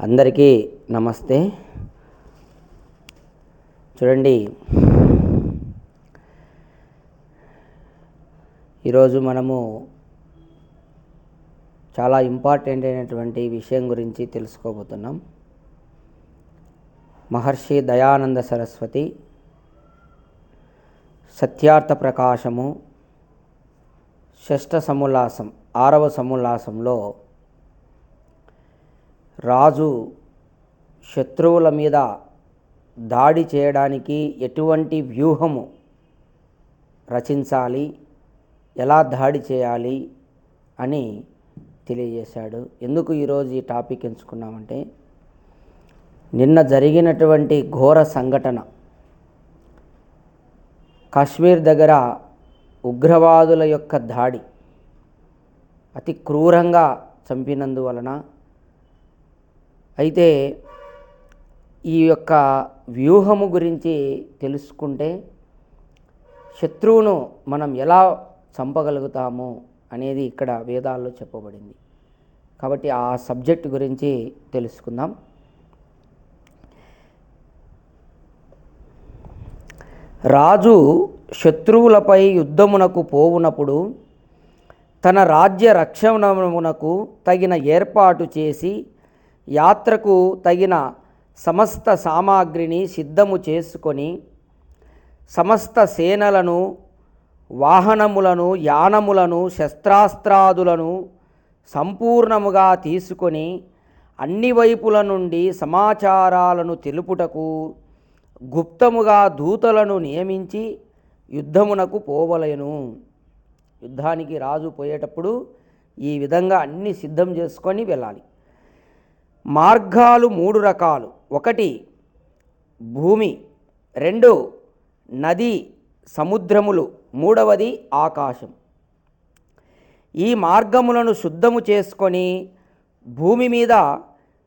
అందరికీ నమస్తే. చూడండి. ఈరోజు మనము చాలా ఇంపార్టెంట్ అయినటువంటి విషయం గురించి తెలుసుకోబోతున్నాం. మహర్షి దయానంద సరస్వతి సత్యార్థ ప్రకాశము షష్ఠ సముల్లాసం ఆరవ సముల్లాసంలో రాజు శత్రువుల మీద దాడి చేయడానికి ఎటువంటి వ్యూహము రచించాలి ఎలా దాడి చేయాలి అని తెలియజేశాడు. ఎందుకు ఈరోజు ఈ టాపిక్ ఎంచుకున్నామంటే నిన్న జరిగినటువంటి ఘోర సంఘటన. కాశ్మీర్ దగ్గర ఉగ్రవాదుల యొక్క దాడి అతి క్రూరంగా చంపినందువలన అయితే ఈ యొక్క వ్యూహము గురించి తెలుసుకుంటే శత్రువును మనం ఎలా చంపగలుగుతాము అనేది ఇక్కడ వేదాల్లో చెప్పబడింది. కాబట్టి ఆ సబ్జెక్ట్ గురించి తెలుసుకుందాం. రాజు శత్రువులపై యుద్ధమునకు పోవునప్పుడు తన రాజ్య రక్షణమునకు తగిన ఏర్పాటు చేసి యాత్రకు తగిన సమస్త సామాగ్రిని సిద్ధము చేసుకొని సమస్త సేనలను వాహనములను యానములను శస్త్రాస్త్రాదులను సంపూర్ణముగా తీసుకొని అన్ని వైపుల నుండి సమాచారాలను తెలుపుటకు గుప్తముగా దూతలను నియమించి యుద్ధమునకు పోవలయను యుద్ధానికి రాజు పోయేటప్పుడు ఈ విధంగా అన్ని సిద్ధం చేసుకొని వెళ్ళాలి. మార్గాలు మూడు రకాలు. ఒకటి భూమి. రెండు నది సముద్రములు. మూడవది ఆకాశం. ఈ మార్గములను శుద్ధము చేసుకొని భూమి మీద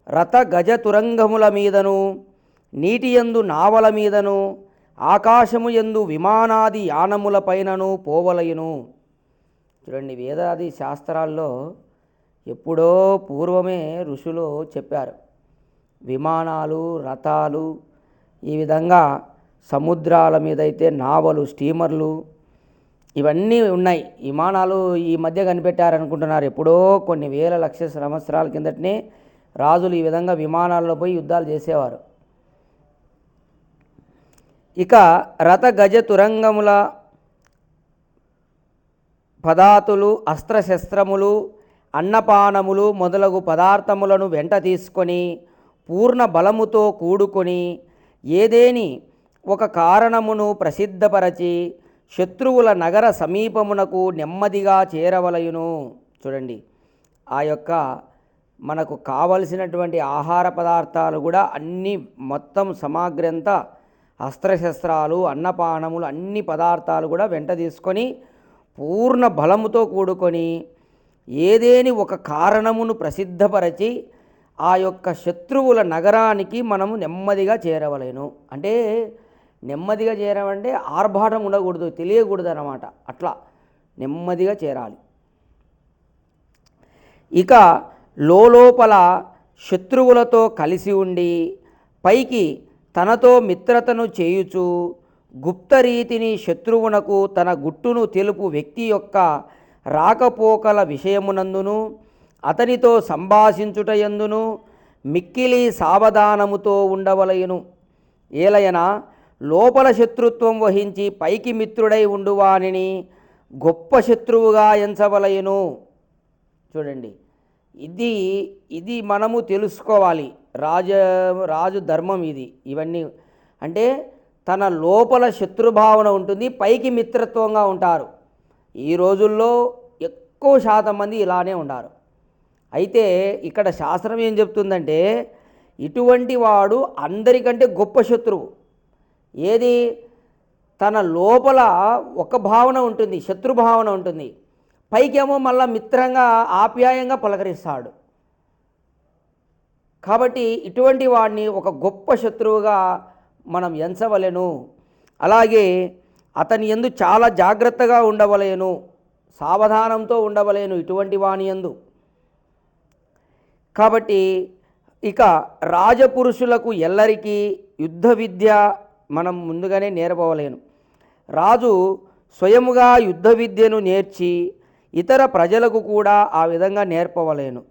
రథ గజ తురంగముల మీదను నీటి యందు నావల మీదను ఆకాశము యందు విమానాది యానముల పైనను పోవలయును. చూడండి వేదాది శాస్త్రాల్లో ఎప్పుడో పూర్వమే ఋషులు చెప్పారు విమానాలు రథాలు ఈ విధంగా సముద్రాల మీద అయితే నావలు స్టీమర్లు ఇవన్నీ ఉన్నాయి. విమానాలు ఈ మధ్య కనిపెట్టారనుకుంటున్నారు. ఎప్పుడో కొన్ని వేల లక్ష సంవత్సరాల కిందటనే రాజులు ఈ విధంగా విమానాల్లో పోయి యుద్ధాలు చేసేవారు. ఇక రథ గజ తురంగముల పదాతులు అస్త్రశస్త్రములు అన్నపానములు మొదలగు పదార్థములను వెంట తీసుకొని పూర్ణ బలముతో కూడుకొని ఏదేని ఒక కారణమును ప్రసిద్ధపరచి శత్రువుల నగర సమీపమునకు నెమ్మదిగా చేరవలయును. చూడండి ఆ యొక్క మనకు కావలసినటువంటి ఆహార పదార్థాలు కూడా అన్నీ మొత్తం సమాగ్రంతా అస్త్రశస్త్రాలు అన్నపానములు అన్ని పదార్థాలు కూడా వెంట తీసుకొని పూర్ణ బలముతో కూడుకొని ఏదేని ఒక కారణమును ప్రసిద్ధపరచి ఆ యొక్క శత్రువుల నగరానికి మనము నెమ్మదిగా చేరవలేను. అంటే నెమ్మదిగా చేరమంటే ఆర్భాటం ఉండకూడదు తెలియకూడదు అన్నమాట అట్లా నెమ్మదిగా చేరాలి. ఇక లోపల శత్రువులతో కలిసి ఉండి పైకి తనతో మిత్రతను చేయుచు గుప్తరీతిని శత్రువునకు తన గుట్టును తెలుపు వ్యక్తి యొక్క రాకపోకల విషయమునందును అతనితో సంభాషించుటయందును మిక్కిలి సావధానముతో ఉండవలయును. ఏలయనా లోపల శత్రుత్వం వహించి పైకి మిత్రుడై ఉండువానిని గొప్ప శత్రువుగా ఎంచవలయును. చూడండి ఇది ఇది మనము తెలుసుకోవాలి. రాజ రాజు ధర్మం ఇది. ఇవన్నీ అంటే తన లోపల శత్రుభావన ఉంటుంది పైకి మిత్రత్వంగా ఉంటారు. ఈ రోజుల్లో ఎక్కువ శాతం మంది ఇలానే ఉన్నారు అయితే ఇక్కడ శాస్త్రం ఏం చెప్తుందంటే ఇటువంటి వాడు అందరికంటే గొప్ప శత్రువు. ఏది? తన లోపల ఒక భావన ఉంటుంది శత్రుభావన ఉంటుంది. పైకేమో మళ్ళా మిత్రంగా ఆప్యాయంగా పలకరిస్తాడు. కాబట్టి ఇటువంటి వాడిని ఒక గొప్ప శత్రువుగా మనం ఎంచవలెను. అలాగే అతని ఎందు చాలా జాగ్రత్తగా ఉండవలేను. సావధానంతో ఉండవలేను ఇటువంటి వాని ఎందు కాబట్టి ఇక రాజపురుషులకు ఎల్లరికీ యుద్ధ విద్య మనం ముందుగానే నేర్పవలేను. రాజు స్వయముగా యుద్ధ విద్యను నేర్చి ఇతర ప్రజలకు కూడా ఆ విధంగా నేర్పవలేను.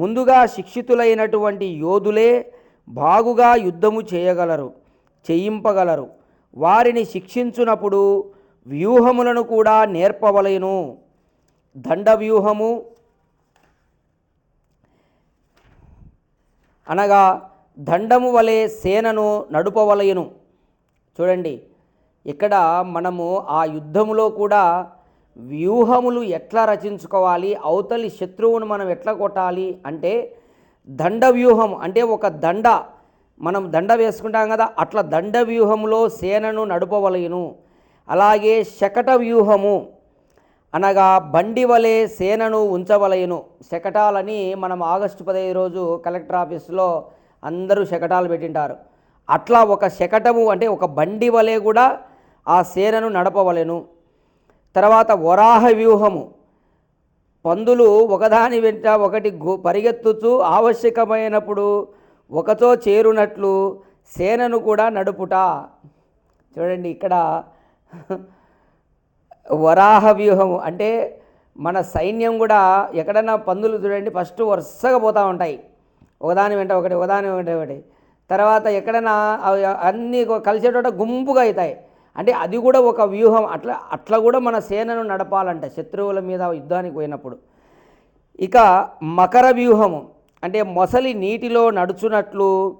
ముందుగా శిక్షితులైనటువంటి యోధులే బాగుగా యుద్ధము చేయగలరు చేయింపగలరు. వారిని శిక్షించునప్పుడు వ్యూహములను కూడా నేర్పవలేను. దండ వ్యూహము అనగా దండము వలె సేనను నడుపవలయను చూడండి ఇక్కడ మనము ఆ యుద్ధములో కూడా వ్యూహములు ఎట్లా రచించుకోవాలి? అవతలి శత్రువును మనం ఎట్లా కొట్టాలి? అంటే దండ వ్యూహం అంటే ఒక దండ. మనం దండ వేసుకుంటాం కదా అట్లా దండ వ్యూహంలో సేనను నడుపవలయను అలాగే శకట వ్యూహము అనగా బండి వలె సేనను ఉంచవలయను శకటాలని మనం ఆగస్టు పదహైదు రోజు కలెక్టర్ ఆఫీస్లో అందరూ శకటాలు పెట్టింటారు. అట్లా ఒక శకటము అంటే ఒక బండి వలె కూడా ఆ సేనను నడపవలెను. తర్వాత వరాహ వ్యూహము. పందులు ఒకదాని వెంట ఒకటి గు పరిగెత్తుచు ఆవశ్యకమైనప్పుడు ఒకతో చేరునట్లు సేనను కూడా నడుపుట. చూడండి ఇక్కడ వరాహ వ్యూహము. అంటే మన సైన్యం కూడా ఎక్కడన్నా పందులు చూడండి ఫస్ట్ వరుసగా పోతూ ఉంటాయి. ఒకదాని వెంట ఒకటి ఒకదాని వెంట ఒకటి. తర్వాత ఎక్కడైనా అవి అన్నీ కలిసేటోట గుంపుగా అవుతాయి అంటే అది కూడా ఒక వ్యూహం. అట్లా అట్లా కూడా మన సేనను నడపాలంట శత్రువుల మీద యుద్ధానికి పోయినప్పుడు. ఇక మకర వ్యూహము అంటే మొసలి నీటిలో నడుచునట్లు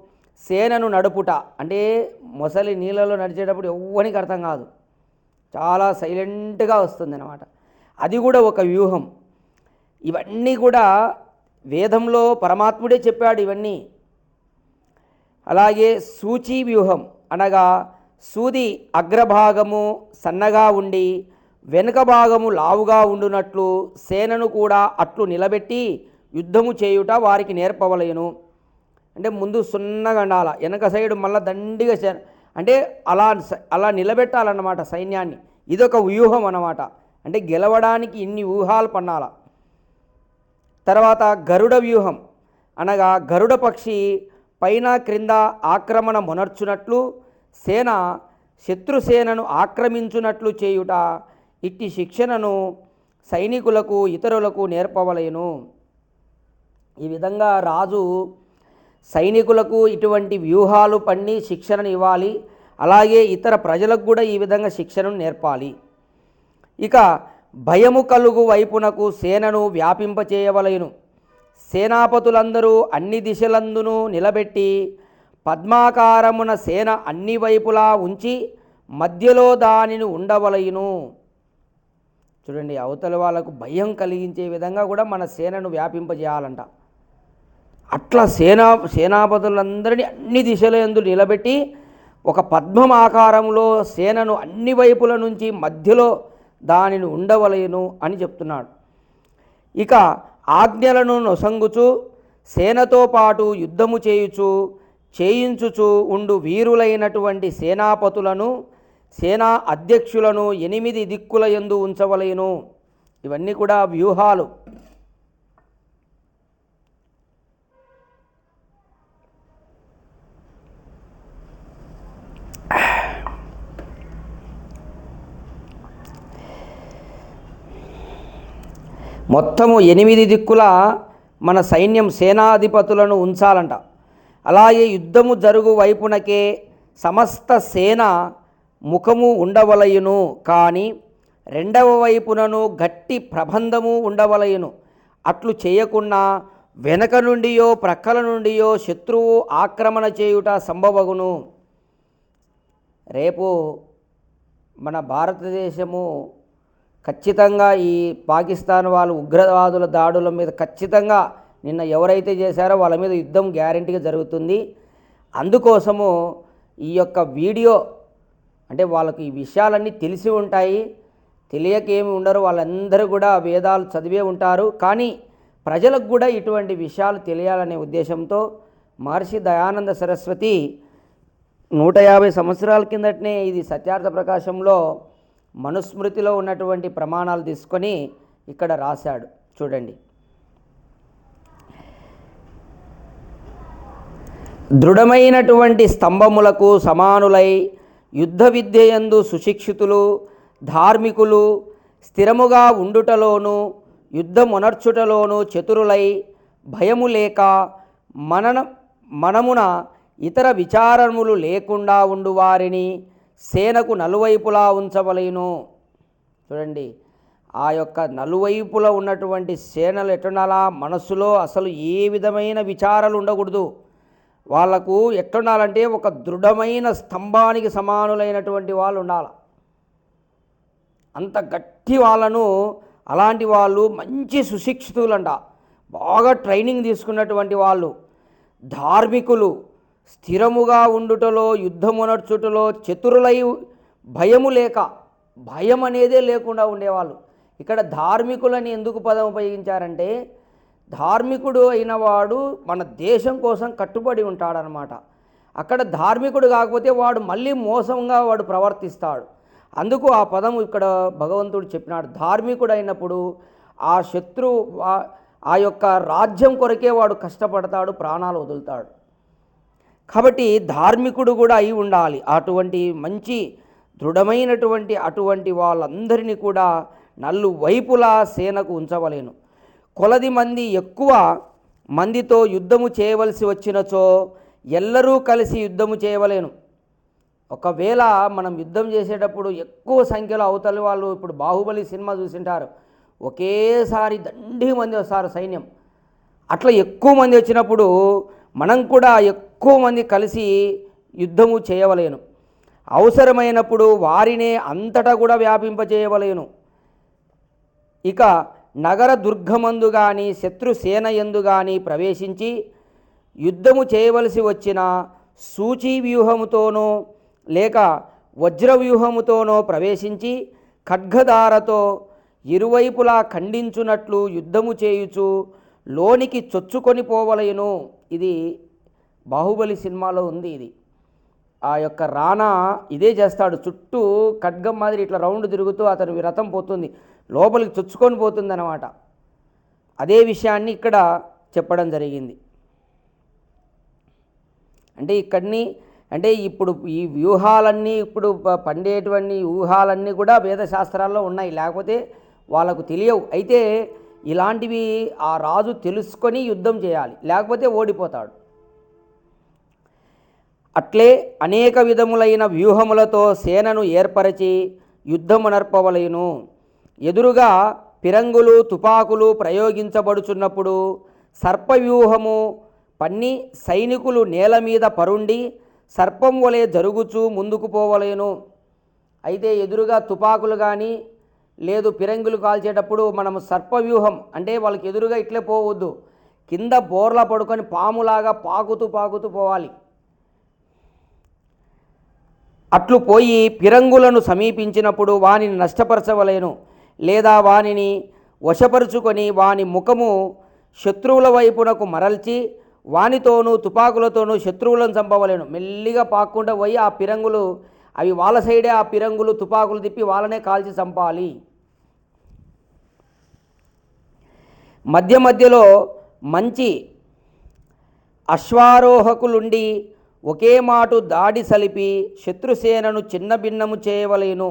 సేనను నడుపుట. అంటే మొసలి నీళ్ళలో నడిచేటప్పుడు ఎవ్వనికి అర్థం కాదు. చాలా సైలెంట్గా వస్తుంది అనమాట అది కూడా ఒక వ్యూహం. ఇవన్నీ కూడా వేదంలో పరమాత్ముడే చెప్పాడు ఇవన్నీ. అలాగే సూచి వ్యూహం అనగా సూది అగ్రభాగము సన్నగా ఉండి వెనుక భాగము లావుగా ఉండునట్లు సేనను కూడా అట్లు నిలబెట్టి యుద్ధము చేయుట వారికి నేర్పవలయను అంటే ముందు సున్నగా ఉండాల వెనక సైడు మళ్ళీ దండిగా సే అంటే అలా స- అలా నిలబెట్టాలన్నమాట సైన్యాన్ని. ఇదొక వ్యూహం అన్నమాట. అంటే గెలవడానికి ఇన్ని వ్యూహాలు పన్నాల. తర్వాత గరుడ వ్యూహం. అనగా గరుడ పక్షి పైన క్రింద ఆక్రమణ మొనర్చునట్లు సేన శత్రుసేనను ఆక్రమించునట్లు చేయుట ఇట్టి శిక్షణను సైనికులకు ఇతరులకు నేర్పవలేను. ఈ విధంగా రాజు సైనికులకు ఇటువంటి వ్యూహాలు పండి శిక్షణను ఇవ్వాలి. అలాగే ఇతర ప్రజలకు కూడా ఈ విధంగా శిక్షణను నేర్పాలి. ఇక భయము కలుగు వైపునకు సేనను వ్యాపింపచేయవలయును సేనాపతులందరూ అన్ని దిశలందును నిలబెట్టి పద్మాకారమున సేన అన్ని వైపులా ఉంచి మధ్యలో దానిని ఉండవలయును. చూడండి అవతల వాళ్ళకు భయం కలిగించే విధంగా కూడా మన సేనను వ్యాపింపజేయాలంట. అట్లా సేనా సేనాపతులందరినీ అన్ని దిశల ఎందు నిలబెట్టి ఒక పద్మం ఆకారంలో సేనను అన్ని వైపుల నుంచి మధ్యలో దానిని ఉండవలయను అని చెప్తున్నాడు. ఇక ఆజ్ఞలను నొసంగుచు సేనతో పాటు యుద్ధము చేయుచు చేయించుచు ఉండు వీరులైనటువంటి సేనాపతులను సేనా అధ్యక్షులను ఎనిమిది దిక్కుల ఎందు ఉంచవలయను ఇవన్నీ కూడా వ్యూహాలు. మొత్తము ఎనిమిది దిక్కుల మన సైన్యం సేనాధిపతులను ఉంచాలంట. అలాగే యుద్ధము జరుగు వైపునకే సమస్త సేన ముఖము ఉండవలయును. కానీ రెండవ వైపునను గట్టి ప్రబంధము ఉండవలయును. అట్లు చేయకుండా వెనక నుండియో ప్రక్కల నుండియో శత్రువు ఆక్రమణ చేయుట సంభవగును. రేపు మన భారతదేశము ఖచ్చితంగా ఈ పాకిస్తాన్ వాళ్ళు ఉగ్రవాదుల దాడుల మీద ఖచ్చితంగా నిన్న ఎవరైతే చేశారో వాళ్ళ మీద యుద్ధం గ్యారంటీగా జరుగుతుంది. అందుకోసము ఈ యొక్క వీడియో అంటే వాళ్ళకి ఈ విషయాలన్నీ తెలిసి ఉంటాయి. తెలియక ఏమి ఉండరు. వాళ్ళందరూ కూడా వేదాలు చదివే ఉంటారు. కానీ ప్రజలకు కూడా ఇటువంటి విషయాలు తెలియాలనే ఉద్దేశంతో మహర్షి దయానంద సరస్వతి నూట యాభై సంవత్సరాల కిందటనే ఇది సత్యార్థ ప్రకాశంలో మనుస్మృతిలో ఉన్నటువంటి ప్రమాణాలు తీసుకొని ఇక్కడ రాశాడు. చూడండి. దృఢమైనటువంటి స్తంభములకు సమానులై యుద్ధ విద్యయందు సుశిక్షితులు ధార్మికులు స్థిరముగా ఉండుటలోను యుద్ధమునర్చుటలోను చతురులై భయము లేక మనన మనమున ఇతర విచారములు లేకుండా ఉండు వారిని సేనకు నలువైపులా ఉంచవలేను. చూడండి ఆ యొక్క నలువైపులా ఉన్నటువంటి సేనలు ఎట్టుండాలా మనస్సులో అసలు ఏ విధమైన విచారాలు ఉండకూడదు. వాళ్ళకు ఎట్లుండాలంటే ఒక దృఢమైన స్తంభానికి సమానులైనటువంటి వాళ్ళు ఉండాలి. అంత గట్టి వాళ్ళను అలాంటి వాళ్ళు మంచి సుశిక్షితులంట. బాగా ట్రైనింగ్ తీసుకున్నటువంటి వాళ్ళు ధార్మికులు స్థిరముగా ఉండుటలో యుద్ధమునర్చుటలో చతురులై భయము లేక భయం అనేదే లేకుండా ఉండేవాళ్ళు. ఇక్కడ ధార్మికులని ఎందుకు పదం ఉపయోగించారంటే ధార్మికుడు అయిన వాడు మన దేశం కోసం కట్టుబడి ఉంటాడనమాట. అక్కడ ధార్మికుడు కాకపోతే వాడు మళ్ళీ మోసంగా వాడు ప్రవర్తిస్తాడు. అందుకు ఆ పదం ఇక్కడ భగవంతుడు చెప్పినాడు. ధార్మికుడు అయినప్పుడు ఆ శత్రు ఆ- ఆ యొక్క రాజ్యం కొరకే వాడు కష్టపడతాడు ప్రాణాలు వదులుతాడు. కాబట్టి ధార్మికుడు కూడా అయి ఉండాలి. అటువంటి మంచి దృఢమైనటువంటి అటువంటి వాళ్ళందరినీ కూడా నల్లు వైపులా సేనకు ఉంచవలేను. కొలది మంది ఎక్కువ మందితో యుద్ధము చేయవలసి వచ్చినచో ఎల్లరూ కలిసి యుద్ధము చేయవలేను. ఒకవేళ మనం యుద్ధం చేసేటప్పుడు ఎక్కువ సంఖ్యలో అవతలి వాళ్ళు ఇప్పుడు బాహుబలి సినిమా చూసింటారు. ఒకేసారి దండి మంది వస్తారు సైన్యం. అట్లా ఎక్కువ మంది వచ్చినప్పుడు మనం కూడా ఎక్కువ మంది కలిసి యుద్ధము చేయవలేను. అవసరమైనప్పుడు వారినే అంతటా కూడా వ్యాపింపజేయవలేను. ఇక నగర దుర్గమందు కానీ శత్రుసేన ఎందు కానీ ప్రవేశించి యుద్ధము చేయవలసి వచ్చిన సూచీ వ్యూహముతోనో లేక వజ్ర వ్యూహముతోనో ప్రవేశించి ఖడ్గధారతో ఇరువైపులా ఖండించునట్లు యుద్ధము చేయుచు లోనికి చొచ్చుకొని పోవలయును. ఇది బాహుబలి సినిమాలో ఉంది ఇది. ఆ యొక్క రాణా ఇదే చేస్తాడు. చుట్టూ ఖడ్గం మాదిరి ఇట్లా రౌండ్ తిరుగుతూ అతను రథం పోతుంది. లోపలికి చొచ్చుకొని పోతుంది అదే విషయాన్ని ఇక్కడ చెప్పడం జరిగింది. అంటే ఇక్కడిని అంటే ఇప్పుడు ఈ వ్యూహాలన్నీ ఇప్పుడు పండేటువంటి వ్యూహాలన్నీ కూడా వేదశాస్త్రాల్లో ఉన్నాయి. లేకపోతే వాళ్ళకు తెలియవు. అయితే ఇలాంటివి ఆ రాజు తెలుసుకొని యుద్ధం చేయాలి. లేకపోతే ఓడిపోతాడు. అట్లే అనేక విధములైన వ్యూహములతో సేనను ఏర్పరచి యుద్ధమునర్పవలయును. ఎదురుగా పిరంగులు తుపాకులు ప్రయోగించబడుచున్నప్పుడు సర్పవ్యూహము పన్ని సైనికులు నేల మీద పరుండి సర్పం వలె జరుగుచూ ముందుకు పోవలేను అయితే ఎదురుగా తుపాకులు కానీ లేదు పిరంగులు కాల్చేటప్పుడు మనం సర్పవ్యూహం అంటే వాళ్ళకి ఎదురుగా ఇట్లే పోవద్దు. కింద బోర్లా పడుకొని పాములాగా పాకుతూ పాకుతూ పోవాలి. అట్లు పోయి పిరంగులను సమీపించినప్పుడు వానిని నష్టపరచవలేను. లేదా వానిని వశపరుచుకొని వాని ముఖము శత్రువుల వైపునకు మరల్చి వానితోనూ తుపాకులతోనూ శత్రువులను చంపవలేను. మెల్లిగా పాక్కుండా పోయి ఆ పిరంగులు అవి వాళ్ళ సైడే ఆ పిరంగులు తుపాకులు తిప్పి వాళ్ళనే కాల్చి చంపాలి. మధ్య మధ్యలో మంచి అశ్వారోహకులుండి ఒకే మాటు దాడి సలిపి శత్రుసేనను చిన్నభిన్నము చేయవలయను చేయవలేను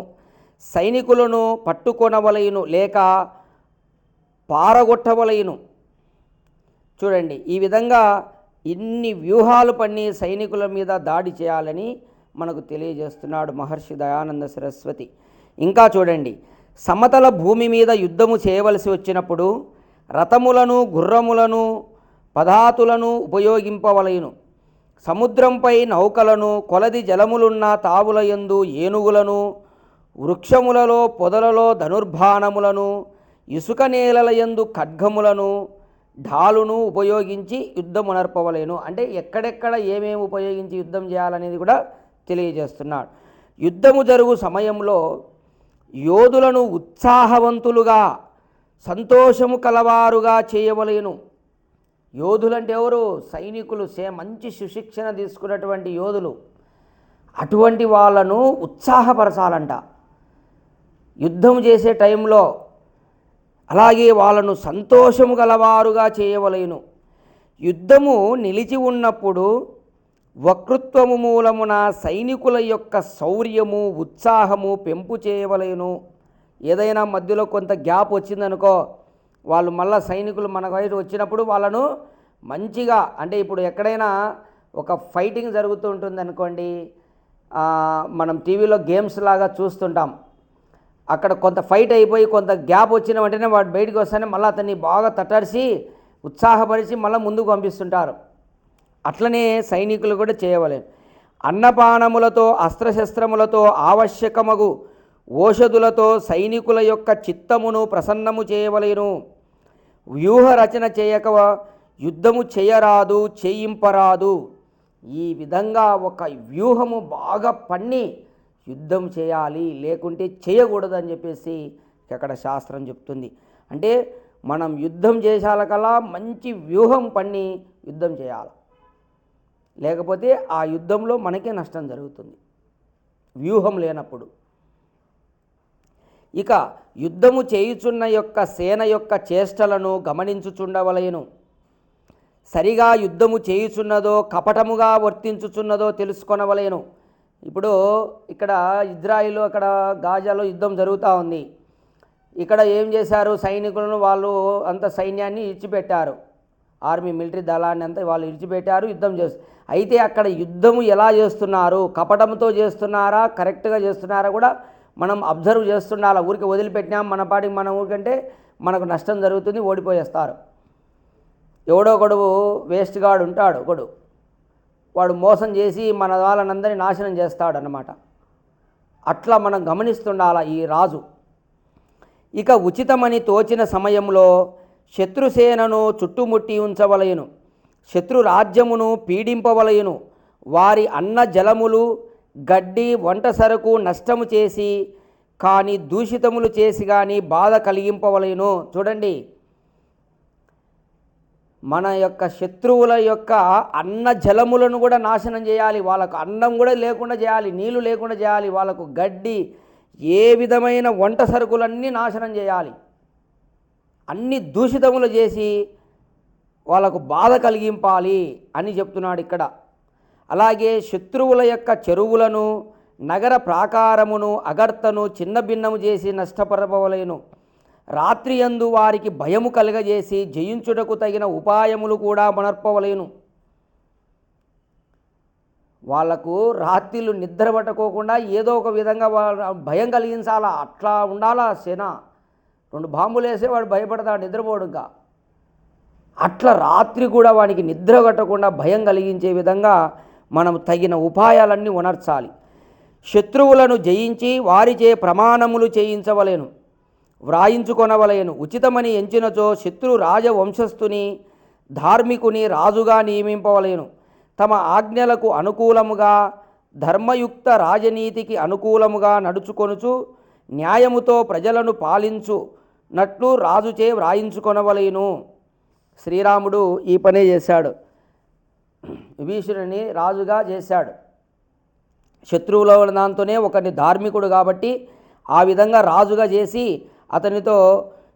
సైనికులను పట్టుకొనవలయును లేక పారగొట్టవలయును. చూడండి ఈ విధంగా ఇన్ని వ్యూహాలు పన్ని సైనికుల మీద దాడి చేయాలని మనకు తెలియజేస్తున్నాడు మహర్షి దయానంద సరస్వతి. ఇంకా చూడండి సమతల భూమి మీద యుద్ధము చేయవలసి వచ్చినప్పుడు రథములను గుర్రములను పదాతులను ఉపయోగింపవలయును. సముద్రంపై నౌకలను కొలది జలములున్న తావుల యందు ఏనుగులను వృక్షములలో పొదలలో ధనుర్బాణములను ఇసుక నేలల యందు ఖడ్గములను ఢాలును ఉపయోగించి యుద్ధము నర్పవలేను అంటే ఎక్కడెక్కడ ఏమేమి ఉపయోగించి యుద్ధం చేయాలనేది కూడా తెలియజేస్తున్నాడు. యుద్ధము జరుగు సమయంలో యోధులను ఉత్సాహవంతులుగా సంతోషము కలవారుగా చేయవలేను. యోధులంటే ఎవరు? సైనికులు. సే మంచి సుశిక్షణ తీసుకున్నటువంటి యోధులు. అటువంటి వాళ్ళను ఉత్సాహపరచాలంట. యుద్ధం చేసే టైంలో అలాగే వాళ్ళను సంతోషము గలవారుగా చేయవలేను. యుద్ధము నిలిచి ఉన్నప్పుడు వక్తృత్వము మూలమున సైనికుల యొక్క శౌర్యము ఉత్సాహము పెంపు చేయవలేను. ఏదైనా మధ్యలో కొంత గ్యాప్ వచ్చిందనుకో వాళ్ళు మళ్ళీ సైనికులు మన వైపు వచ్చినప్పుడు వాళ్ళను మంచిగా అంటే ఇప్పుడు ఎక్కడైనా ఒక ఫైటింగ్ జరుగుతూ ఉంటుంది అనుకోండి మనం టీవీలో గేమ్స్ లాగా చూస్తుంటాం. అక్కడ కొంత ఫైట్ అయిపోయి కొంత గ్యాప్ వచ్చిన వెంటనే వాడు బయటికి వస్తానే మళ్ళీ అతన్ని బాగా తట్టరిసి ఉత్సాహపరిచి మళ్ళీ ముందుకు పంపిస్తుంటారు. అట్లనే సైనికులు కూడా చేయవలేదు అన్నపానములతో అస్త్రశస్త్రములతో ఆవశ్యకమగు ఓషధులతో సైనికుల యొక్క చిత్తమును ప్రసన్నము చేయవలేను వ్యూహ రచన చేయక యుద్ధము చేయరాదు చేయింపరాదు. ఈ విధంగా ఒక వ్యూహము బాగా పన్ని యుద్ధం చేయాలి లేకుంటే చేయకూడదు అని చెప్పేసి ఇక్కడ శాస్త్రం చెప్తుంది. అంటే మనం యుద్ధం చేసాలకల్లా మంచి వ్యూహం పన్ని యుద్ధం చేయాలి. లేకపోతే ఆ యుద్ధంలో మనకే నష్టం జరుగుతుంది. వ్యూహం లేనప్పుడు. ఇక యుద్ధము చేయుచున్న యొక్క సేన యొక్క చేష్టలను గమనించుచుండవలయను సరిగా యుద్ధము చేయుచున్నదో కపటముగా వర్తించుచున్నదో తెలుసుకొనవలేను. ఇప్పుడు ఇక్కడ ఇజ్రాయిల్ అక్కడ గాజాలో యుద్ధం జరుగుతూ ఉంది. ఇక్కడ ఏం చేశారు? సైనికులను వాళ్ళు అంత సైన్యాన్ని ఇడిచిపెట్టారు ఆర్మీ మిలిటరీ దళాన్ని అంతా వాళ్ళు ఇడిచిపెట్టారు యుద్ధం చేస్తారు అయితే అక్కడ యుద్ధము ఎలా చేస్తున్నారు? కపటంతో చేస్తున్నారా? కరెక్ట్గా చేస్తున్నారా కూడా మనం అబ్జర్వ్ చేస్తుండాలి ఊరికి వదిలిపెట్టినాం మన పాటికి మన ఊరికంటే మనకు నష్టం జరుగుతుంది ఓడిపోయేస్తారు. ఎవడో ఒకడు వేస్ట్ గాడు ఉంటాడు ఒకడు. వాడు మోసం చేసి మన వాళ్ళనందరినీ నాశనం చేస్తాడు అన్నమాట అట్లా మనం గమనిస్తుండాల ఈ రాజు. ఇక ఉచితమని తోచిన సమయంలో శత్రుసేనను చుట్టుముట్టి ఉంచవలయను శత్రు రాజ్యమును పీడింపవలయను వారి అన్న జలములు గడ్డి వంట సరుకు నష్టము చేసి కానీ దూషితములు చేసి కానీ బాధ కలిగింపవలయను చూడండి. మన యొక్క శత్రువుల యొక్క అన్న జలములను కూడా నాశనం చేయాలి. వాళ్ళకు అన్నం కూడా లేకుండా చేయాలి నీళ్ళు లేకుండా చేయాలి. వాళ్ళకు గడ్డి ఏ విధమైన వంట సరుకులన్నీ నాశనం చేయాలి. అన్ని దూషితములు చేసి వాళ్ళకు బాధ కలిగింపాలి అని చెప్తున్నాడు ఇక్కడ. అలాగే శత్రువుల యొక్క చెరువులను నగర ప్రాకారమును అగర్తను చిన్న భిన్నము చేసి నష్టపరపవలేను. రాత్రియందు వారికి భయము కలగజేసి జయించుటకు తగిన ఉపాయములు కూడా మనర్పవలేను. వాళ్ళకు రాత్రిళ్ళు నిద్రపట్టుకోకుండా ఏదో ఒక విధంగా భయం కలిగించాలా? అట్లా ఉండాలా సేన? రెండు బాంబులు వేసే వాడు భయపడతాడు నిద్రపోడుగా అట్లా రాత్రి కూడా వానికి నిద్ర కట్టకుండా భయం కలిగించే విధంగా మనం తగిన ఉపాయాలన్నీ ఉనర్చాలి. శత్రువులను జయించి వారిచే ప్రమాణములు చేయించవలేను వ్రాయించుకొనవలేను. ఉచితమని ఎంచినచో శత్రు రాజవంశస్థుని ధార్మికుని రాజుగా నియమింపవలేను. తమ ఆజ్ఞలకు అనుకూలముగా ధర్మయుక్త రాజనీతికి అనుకూలముగా నడుచుకొనుచు న్యాయముతో ప్రజలను పాలించునట్లు రాజుచే వ్రాయించుకొనవలేను. శ్రీరాముడు ఈ పనే చేశాడు. విభీషణుని రాజుగా చేశాడు. శత్రువుల దాంతోనే ఒకరిని ధార్మికుడు కాబట్టి ఆ విధంగా రాజుగా చేసి అతనితో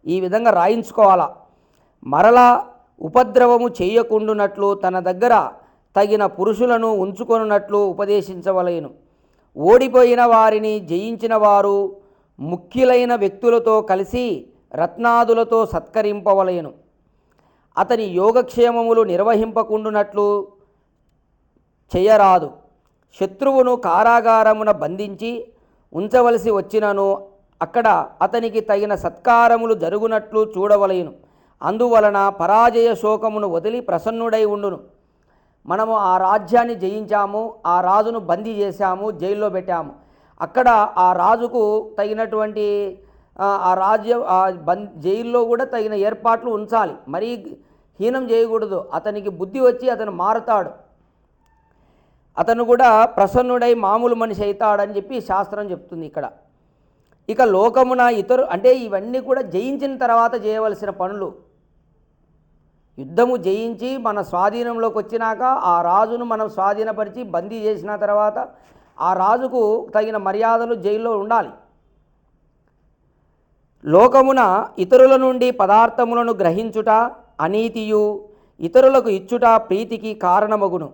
ఈ విధంగా రాయించుకోవాలా. మరలా ఉపద్రవము చేయకుండునట్లు తన దగ్గర తగిన పురుషులను ఉంచుకొనున్నట్లు ఉపదేశించవలేను. ఓడిపోయిన వారిని జయించిన వారు ముఖ్యులైన వ్యక్తులతో కలిసి రత్నాదులతో సత్కరింపవలేను. అతని యోగక్షేమములు నిర్వహింపకుండునట్లు చేయరాదు. శత్రువును కారాగారమున బంధించి ఉంచవలసి వచ్చినను అక్కడ అతనికి తగిన సత్కారములు జరుగునట్లు చూడవలయను. అందువలన పరాజయ శోకమును వదిలి ప్రసన్నుడై ఉండును. మనము ఆ రాజ్యాన్ని జయించాము ఆ రాజును బందీ చేశాము జైల్లో పెట్టాము. అక్కడ ఆ రాజుకు తగినటువంటి ఆ, రాజ్య రాజ్యం ఆ బం జైల్లో కూడా తగిన ఏర్పాట్లు ఉంచాలి. మరీ హీనం చేయకూడదు. అతనికి బుద్ధి వచ్చి అతను మారుతాడు. అతను కూడా ప్రసన్నుడై మామూలు మనిషి అవుతాడని చెప్పి శాస్త్రం చెప్తుంది ఇక్కడ. ఇక లోకమున ఇతరు అంటే ఇవన్నీ కూడా జయించిన తర్వాత చేయవలసిన పనులు. యుద్ధము జయించి మన స్వాధీనంలోకి వచ్చినాక ఆ రాజును మనం స్వాధీనపరిచి బందీ చేసిన తర్వాత ఆ రాజుకు తగిన మర్యాదలు జైల్లో ఉండాలి. లోకమున ఇతరుల నుండి పదార్థములను గ్రహించుట అనీతియు ఇతరులకు ఇచ్చుట ప్రీతికి కారణమగును.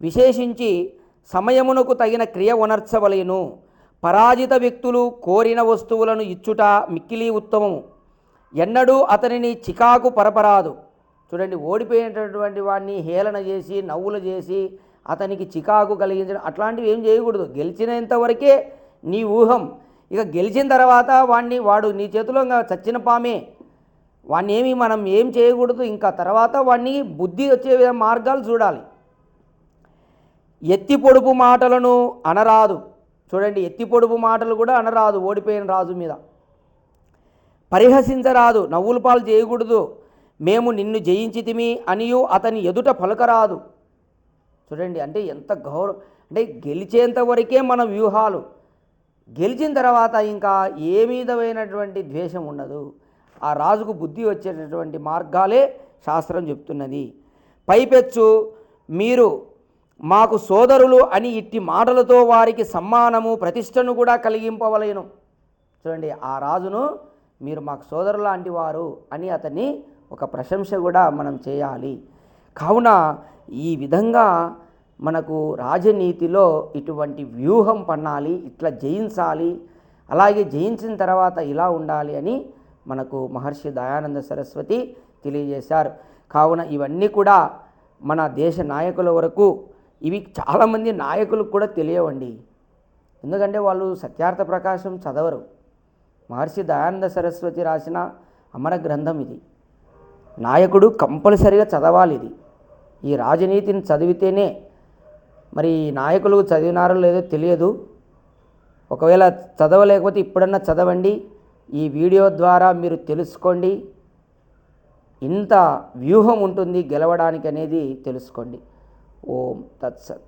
విశేషించి సమయమునకు తగిన క్రియ ఉనర్చవలేను పరాజిత వ్యక్తులు కోరిన వస్తువులను ఇచ్చుట మిక్కిలి ఉత్తమము. ఎన్నడూ అతనిని చికాకు పరపరాదు. చూడండి ఓడిపోయినటువంటి వాడిని హేళన చేసి నవ్వులు చేసి అతనికి చికాకు కలిగించడం అట్లాంటివి ఏం చేయకూడదు. గెలిచినంతవరకే నీ ఊహం. ఇక గెలిచిన తర్వాత వాడిని వాడు నీ చేతిలో ఇంకా చచ్చిన పామే. వాడిని ఏమి మనం ఏం చేయకూడదు. ఇంకా తర్వాత వాడిని బుద్ధి వచ్చే విధ- మార్గాలు చూడాలి. ఎత్తి పొడుపు మాటలను అనరాదు. చూడండి ఎత్తి పొడుపు మాటలు కూడా అనరాదు ఓడిపోయిన రాజు మీద. పరిహసించరాదు నవ్వుల పాలు చేయకూడదు. మేము నిన్ను జయించితిమి అనియు అతని ఎదుట పలకరాదు. చూడండి అంటే ఎంత గౌరవం అంటే గెలిచేంత వరకే మన వ్యూహాలు. గెలిచిన తర్వాత ఇంకా ఏ మీదమైనటువంటి ద్వేషం ఉండదు. ఆ రాజుకు బుద్ధి వచ్చేటటువంటి మార్గాలే శాస్త్రం చెప్తున్నది. పైపెచ్చు మీరు మాకు సోదరులు అని ఇట్టి మాటలతో వారికి సమ్మానము ప్రతిష్టను కూడా కలిగింపవలేను. చూడండి ఆ రాజును మీరు మాకు సోదరు లాంటి వారు అని అతన్ని ఒక ప్రశంస కూడా మనం చేయాలి. కావున ఈ విధంగా మనకు రాజనీతిలో ఇటువంటి వ్యూహం పన్నాలి ఇట్లా జయించాలి అలాగే జయించిన తర్వాత ఇలా ఉండాలి అని మనకు మహర్షి దయానంద సరస్వతి తెలియజేశారు. కావున ఇవన్నీ కూడా మన దేశ నాయకుల వరకు ఇవి చాలామంది నాయకులకు కూడా తెలియవండి. ఎందుకంటే వాళ్ళు సత్యార్థ ప్రకాశం చదవరు. మహర్షి దయానంద సరస్వతి రాసిన అమర గ్రంథం ఇది. నాయకుడు కంపల్సరిగా చదవాలి ఇది. ఈ రాజనీతిని చదివితేనే మరి ఈ నాయకులు చదివినారో లేదో తెలియదు. ఒకవేళ చదవలేకపోతే ఇప్పుడన్నా చదవండి. ఈ వీడియో ద్వారా మీరు తెలుసుకోండి. ఇంత వ్యూహం ఉంటుంది గెలవడానికి అనేది తెలుసుకోండి. ஓம் தத்சத்